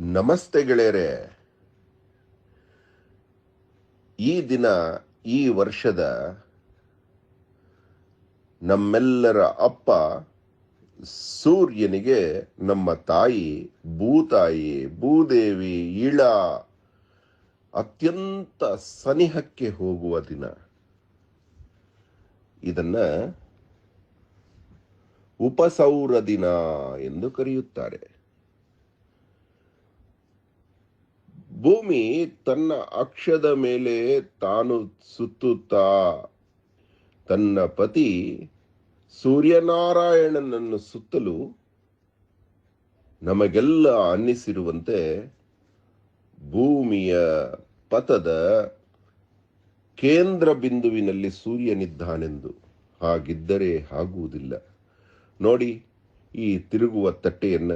ನಮಸ್ತೆ ಗೆಳೆಯರೆ. ಈ ದಿನ, ಈ ವರ್ಷದ ನಮ್ಮೆಲ್ಲರ ಅಪ್ಪ ಸೂರ್ಯನಿಗೆ ನಮ್ಮ ತಾಯಿ, ಭೂತಾಯಿ, ಭೂದೇವಿ, ಇಳ ಅತ್ಯಂತ ಸನಿಹಕ್ಕೆ ಹೋಗುವ ದಿನ. ಇದನ್ನ ಉಪಸೌರ ದಿನ ಎಂದು ಕರೆಯುತ್ತಾರೆ. ಭೂಮಿ ತನ್ನ ಅಕ್ಷದ ಮೇಲೆ ತಾನು ಸುತ್ತುತ್ತಾ, ತನ್ನ ಪತಿ ಸೂರ್ಯನಾರಾಯಣನನ್ನು ಸುತ್ತಲು ನಮಗೆಲ್ಲ ಅನ್ನಿಸಿರುವಂತೆ ಭೂಮಿಯ ಪಥದ ಕೇಂದ್ರ ಬಿಂದುವಿನಲ್ಲಿ ಸೂರ್ಯನಿದ್ದಾನೆಂದು ಹಾಗಿದ್ದರೆ ಆಗುವುದಿಲ್ಲ. ನೋಡಿ ಈ ತಿರುಗುವ ತಟ್ಟೆಯನ್ನ.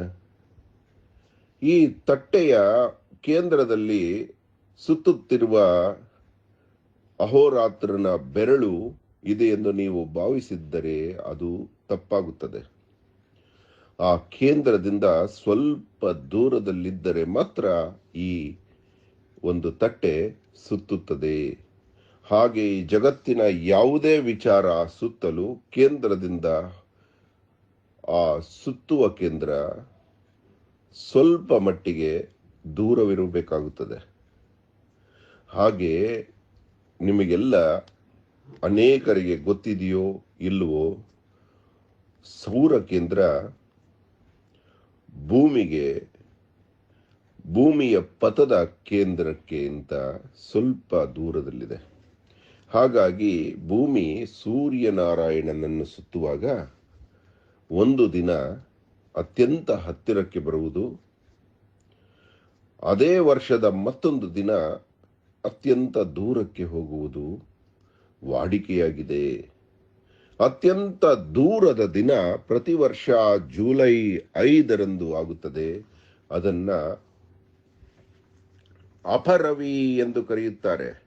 ಈ ತಟ್ಟೆಯ ಕೇಂದ್ರದಲ್ಲಿ ಸುತ್ತುತ್ತಿರುವ ಅಹೋರಾತ್ರನ ಬೆರಳು ಇದೆ ಎಂದು ನೀವು ಭಾವಿಸಿದ್ದರೆ ಅದು ತಪ್ಪಾಗುತ್ತದೆ. ಆ ಕೇಂದ್ರದಿಂದ ಸ್ವಲ್ಪ ದೂರದಲ್ಲಿದ್ದರೆ ಮಾತ್ರ ಈ ಒಂದು ತಟ್ಟೆ ಸುತ್ತುತ್ತದೆ. ಹಾಗೆ ಈ ಜಗತ್ತಿನ ಯಾವುದೇ ವಿಚಾರ ಸುತ್ತಲೂ ಕೇಂದ್ರದಿಂದ ಆ ಸುತ್ತುವ ಕೇಂದ್ರ ಸ್ವಲ್ಪ ಮಟ್ಟಿಗೆ ದೂರವಿರಬೇಕಾಗುತ್ತದೆ. ಹಾಗೆ ನಿಮಗೆಲ್ಲ ಅನೇಕರಿಗೆ ಗೊತ್ತಿದೆಯೋ ಇಲ್ಲವೋ ಸೌರ ಕೇಂದ್ರ ಭೂಮಿಗೆ ಭೂಮಿಯ ಪಥದ ಕೇಂದ್ರಕ್ಕೆ ಅಂತ ಸ್ವಲ್ಪ ದೂರದಲ್ಲಿದೆ. ಹಾಗಾಗಿ ಭೂಮಿ ಸೂರ್ಯನಾರಾಯಣನನ್ನು ಸುತ್ತುವಾಗ ಒಂದು ದಿನ ಅತ್ಯಂತ ಹತ್ತಿರಕ್ಕೆ ಬರುವುದು ಅದೇ ವರ್ಷದ ಮತ್ತೊಂದು ದಿನ ಅತ್ಯಂತ ದೂರಕ್ಕೆ ಹೋಗುವುದು ವಾಡಿಕೆಯಾಗಿದೆ. ಅತ್ಯಂತ ದೂರದ ದಿನ ಪ್ರತಿ ವರ್ಷ ಜುಲೈ ಐದರಂದು ಆಗುತ್ತದೆ. ಅದನ್ನ ಅಪರವಿ ಎಂದು ಕರೆಯುತ್ತಾರೆ.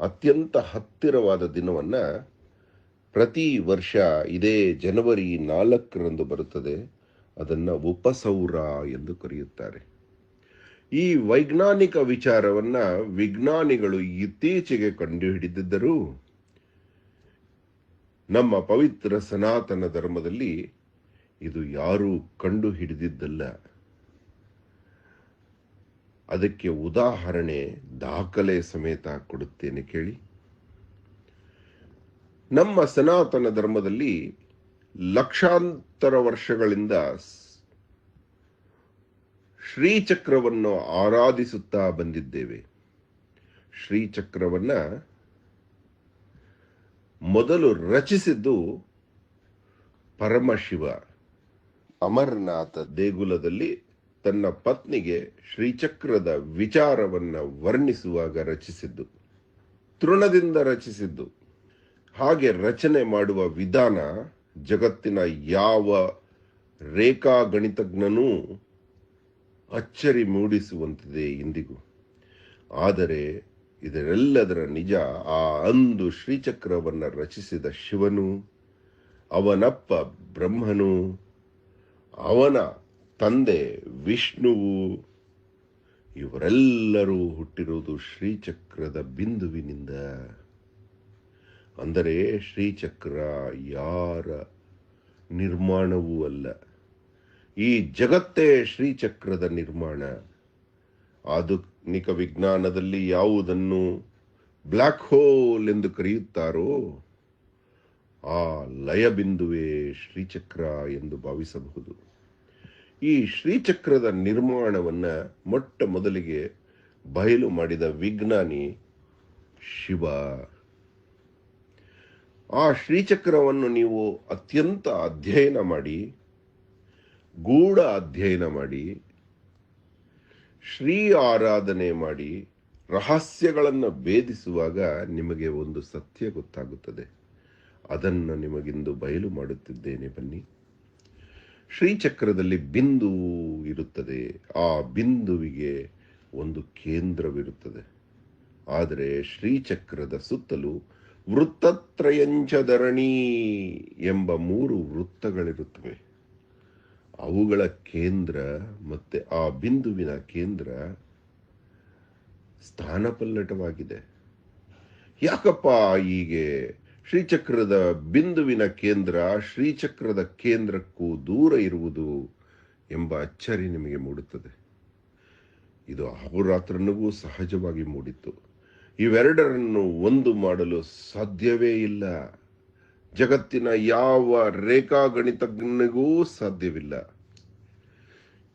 ಅತ್ಯಂತ ಹತ್ತಿರವಾದ ದಿನವನ್ನ ಪ್ರತಿ ವರ್ಷ ಇದೇ ಜನವರಿ ನಾಲ್ಕರಂದು ಬರುತ್ತದೆ. ಅದನ್ನ ಉಪಸೌರ ಎಂದು ಕರೆಯುತ್ತಾರೆ. ಈ ವೈಜ್ಞಾನಿಕ ವಿಚಾರವನ್ನ ವಿಜ್ಞಾನಿಗಳು ಇತ್ತೀಚೆಗೆ ಕಂಡುಹಿಡಿದಿದ್ದರೂ, ನಮ್ಮ ಪವಿತ್ರ ಸನಾತನ ಧರ್ಮದಲ್ಲಿ ಇದು ಯಾರೂ ಕಂಡು ಹಿಡಿದಿದ್ದಲ್ಲ ಅದಕ್ಕೆ ಉದಾಹರಣೆ ದಾಖಲೆ ಸಮೇತ ಕೊಡುತ್ತೇನೆ ಕೇಳಿ. ನಮ್ಮ ಸನಾತನ ಧರ್ಮದಲ್ಲಿ ಲಕ್ಷಾಂತರ ವರ್ಷಗಳಿಂದ ಶ್ರೀಚಕ್ರವನ್ನು ಆರಾಧಿಸುತ್ತಾ ಬಂದಿದ್ದೇವೆ. ಶ್ರೀಚಕ್ರವನ್ನು ಮೊದಲು ರಚಿಸಿದ್ದು ಪರಮಶಿವ. ಅಮರನಾಥ ದೇಗುಲದಲ್ಲಿ ತನ್ನ ಪತ್ನಿಗೆ ಶ್ರೀಚಕ್ರದ ವಿಚಾರವನ್ನ ವರ್ಣಿಸುವಾಗ ರಚಿಸಿದ್ದು, ತೃಣದಿಂದ ರಚಿಸಿದ್ದು, ಹಾಗೆ ರಚನೆ ಮಾಡುವ ವಿಧಾನ ಜಗತ್ತಿನ ಯಾವ ರೇಖಾ ಗಣಿತಜ್ಞನೂ ಅಚ್ಚರಿ ಮೂಡಿಸುವಂತಿದೆ ಇಂದಿಗೂ. ಆದರೆ ಇದರೆಲ್ಲದರ ನಿಜ, ಆ ಅಂದು ಶ್ರೀಚಕ್ರವನ್ನು ರಚಿಸಿದ ಶಿವನು, ಅವನಪ್ಪ ಬ್ರಹ್ಮನು, ಅವನ ತಂದೆ ವಿಷ್ಣುವು, ಇವರೆಲ್ಲರೂ ಹುಟ್ಟಿರುವುದು ಶ್ರೀಚಕ್ರದ ಬಿಂದುವಿನಿಂದ. ಅಂದರೆ ಶ್ರೀಚಕ್ರ ಯಾರ ನಿರ್ಮಾಣವೂ ಅಲ್ಲ. ಈ ಜಗತ್ತೇ ಶ್ರೀಚಕ್ರದ ನಿರ್ಮಾಣ. ಆಧುನಿಕ ವಿಜ್ಞಾನದಲ್ಲಿ ಯಾವುದನ್ನು ಬ್ಲ್ಯಾಕ್ ಹೋಲ್ ಎಂದು ಕರೆಯುತ್ತಾರೋ ಆ ಲಯಬಿಂದುವೇ ಶ್ರೀಚಕ್ರ ಎಂದು ಭಾವಿಸಬಹುದು. ಈ ಶ್ರೀಚಕ್ರದ ನಿರ್ಮಾಣವನ್ನು ಮೊಟ್ಟ ಮೊದಲಿಗೆ ಬಯಲು ಮಾಡಿದ ವಿಜ್ಞಾನಿ ಶಿವ. ಆ ಶ್ರೀಚಕ್ರವನ್ನು ನೀವು ಅತ್ಯಂತ ಅಧ್ಯಯನ ಮಾಡಿ, ಗೂಢ ಅಧ್ಯಯನ ಮಾಡಿ, ಶ್ರೀ ಆರಾಧನೆ ಮಾಡಿ ರಹಸ್ಯಗಳನ್ನು ಭೇದಿಸುವಾಗ ನಿಮಗೆ ಒಂದು ಸತ್ಯ ಗೊತ್ತಾಗುತ್ತದೆ. ಅದನ್ನು ನಿಮಗಿಂದು ಬಯಲು ಮಾಡುತ್ತಿದ್ದೇನೆ ಬನ್ನಿ. ಶ್ರೀಚಕ್ರದಲ್ಲಿ ಬಿಂದು ಇರುತ್ತದೆ. ಆ ಬಿಂದುವಿಗೆ ಒಂದು ಕೇಂದ್ರವಿರುತ್ತದೆ. ಆದರೆ ಶ್ರೀಚಕ್ರದ ಸುತ್ತಲೂ ವೃತ್ತತ್ರಯಂಚ ಧರಣಿ ಎಂಬ ಮೂರು ವೃತ್ತಗಳಿರುತ್ತವೆ. ಅವುಗಳ ಕೇಂದ್ರ ಮತ್ತೆ ಆ ಬಿಂದುವಿನ ಕೇಂದ್ರ ಸ್ಥಾನಪಲ್ಲಟವಾಗಿದೆ. ಯಾಕಪ್ಪ ಹೀಗೆ? ಶ್ರೀಚಕ್ರದ ಬಿಂದುವಿನ ಕೇಂದ್ರ ಶ್ರೀಚಕ್ರದ ಕೇಂದ್ರಕ್ಕೂ ದೂರ ಇರುವುದು ಎಂಬ ಅಚ್ಚರಿ ನಿಮಗೆ ಮೂಡುತ್ತದೆ. ಇದು ಅಹೋರಾತ್ರನಿಗೂ ಸಹಜವಾಗಿ ಮೂಡಿತ್ತು. ಇವೆರಡರನ್ನು ಒಂದು ಮಾಡಲು ಸಾಧ್ಯವೇ ಇಲ್ಲ. ಜಗತ್ತಿನ ಯಾವ ರೇಖಾ ರೇಖಾಗಣಿತಜ್ಞನಿಗೂ ಸಾಧ್ಯವಿಲ್ಲ.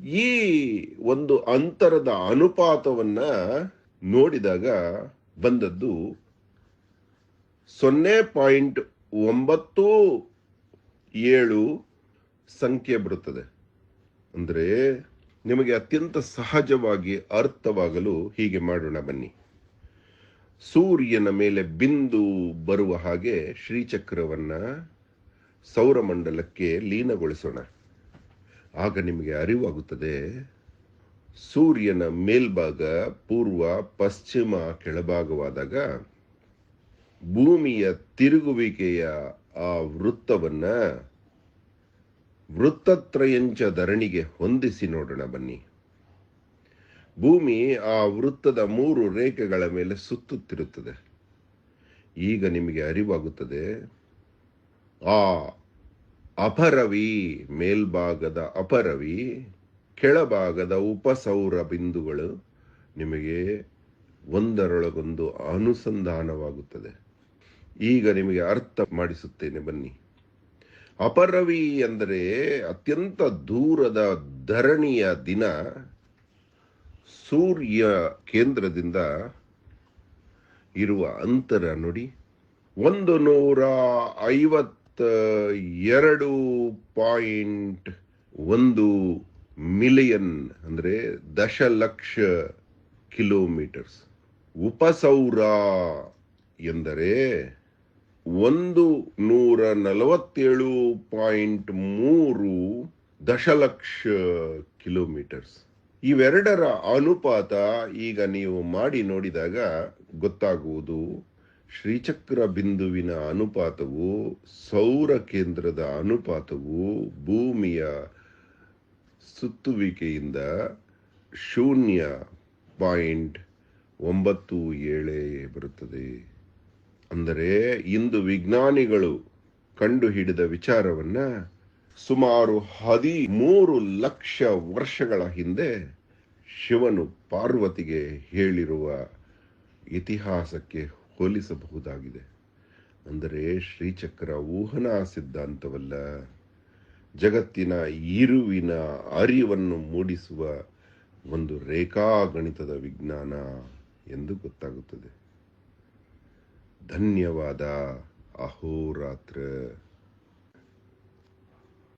ಈ ಒಂದು ಅಂತರದ ಅನುಪಾತವನ್ನ ನೋಡಿದಾಗ ಬಂದದ್ದು ಸೊನ್ನೆ ಪಾಯಿಂಟ್ ಒಂಬತ್ತು ಏಳು ಸಂಖ್ಯೆ ಬರುತ್ತದೆ. ಅಂದರೆ ನಿಮಗೆ ಅತ್ಯಂತ ಸಹಜವಾಗಿ ಅರ್ಥವಾಗಲು ಹೀಗೆ ಮಾಡೋಣ ಬನ್ನಿ. ಸೂರ್ಯನ ಮೇಲೆ ಬಿಂದು ಬರುವ ಹಾಗೆ ಶ್ರೀಚಕ್ರವನ್ನು ಸೌರಮಂಡಲಕ್ಕೆ ಲೀನಗೊಳಿಸೋಣ. ಆಗ ನಿಮಗೆ ಅರಿವಾಗುತ್ತದೆ, ಸೂರ್ಯನ ಮೇಲ್ಭಾಗ ಪೂರ್ವ, ಪಶ್ಚಿಮ, ಕೆಳಭಾಗವಾದಾಗ ಭೂಮಿಯ ತಿರುಗುವಿಕೆಯ ಆ ವೃತ್ತವನ್ನು ವೃತ್ತತ್ರಯಂಚ ಧರಣಿಗೆ ಹೊಂದಿಸಿ ನೋಡೋಣ ಬನ್ನಿ. ಭೂಮಿ ಆ ವೃತ್ತದ ಮೂರು ರೇಖೆಗಳ ಮೇಲೆ ಸುತ್ತುತ್ತಿರುತ್ತದೆ. ಈಗ ನಿಮಗೆ ಅರಿವಾಗುತ್ತದೆ, ಆ ಅಪರವಿ ಮೇಲ್ಭಾಗದ ಅಪರವಿ, ಕೆಳಭಾಗದ ಉಪಸೌರ ಬಿಂದುಗಳು ನಿಮಗೆ ಒಂದರೊಳಗೊಂದು ಅನುಸಂಧಾನವಾಗುತ್ತದೆ. ಈಗ ನಿಮಗೆ ಅರ್ಥ ಮಾಡಿಸುತ್ತೇನೆ, ಬನ್ನಿ. ಅಪರವಿ ಅಂದರೆ ಅತ್ಯಂತ ದೂರದ ಧರಣಿಯ ದಿನ. ಸೂರ್ಯ ಕೇಂದ್ರದಿಂದ ಇರುವ ಅಂತರ ನೋಡಿ, ಒಂದು ನೂರ ಐವತ್ತ ಎರಡು ಪಾಯಿಂಟ್ ಒಂದು ಮಿಲಿಯನ್, ಅಂದರೆ ದಶಲಕ್ಷ ಕಿಲೋಮೀಟರ್ಸ್. ಉಪಸೌರ ಎಂದರೆ ಒಂದು ನೂರ ನಲವತ್ತೇಳು ಪಾಯಿಂಟ್ ಮೂರು ದಶಲಕ್ಷ ಕಿಲೋಮೀಟರ್ಸ್. ಇವೆರಡರ ಅನುಪಾತ ಈಗ ನೀವು ಮಾಡಿ ನೋಡಿದಾಗ ಗೊತ್ತಾಗುವುದು. ಶ್ರೀಚಕ್ರ ಬಿಂದುವಿನ ಅನುಪಾತವು ಸೌರ ಕೇಂದ್ರದ ಅನುಪಾತವು ಭೂಮಿಯ ಸುತ್ತುವಿಕೆಯಿಂದ ಶೂನ್ಯ ಪಾಯಿಂಟ್ ಒಂಬತ್ತು ಏಳೇ ಬರುತ್ತದೆ. ಅಂದರೆ ಇಂದು ವಿಜ್ಞಾನಿಗಳು ಕಂಡುಹಿಡಿದ ವಿಚಾರವನ್ನ ಸುಮಾರು ಹದಿಮೂರು ಲಕ್ಷ ವರ್ಷಗಳ ಹಿಂದೆ ಶಿವನು ಪಾರ್ವತಿಗೆ ಹೇಳಿರುವ ಇತಿಹಾಸಕ್ಕೆ ಹೋಲಿಸಬಹುದಾಗಿದೆ. ಅಂದರೆ ಶ್ರೀಚಕ್ರ ಊಹನಾ ಸಿದ್ಧಾಂತವಲ್ಲ. ಜಗತ್ತಿನ ಇರುವಿನ ಅರಿವನ್ನು ಮೂಡಿಸುವ ಒಂದು ರೇಖಾಗಣಿತದ ವಿಜ್ಞಾನ ಎಂದು ಗೊತ್ತಾಗುತ್ತದೆ. ಧನ್ಯವಾದ. ಅಹೋರಾತ್ರ.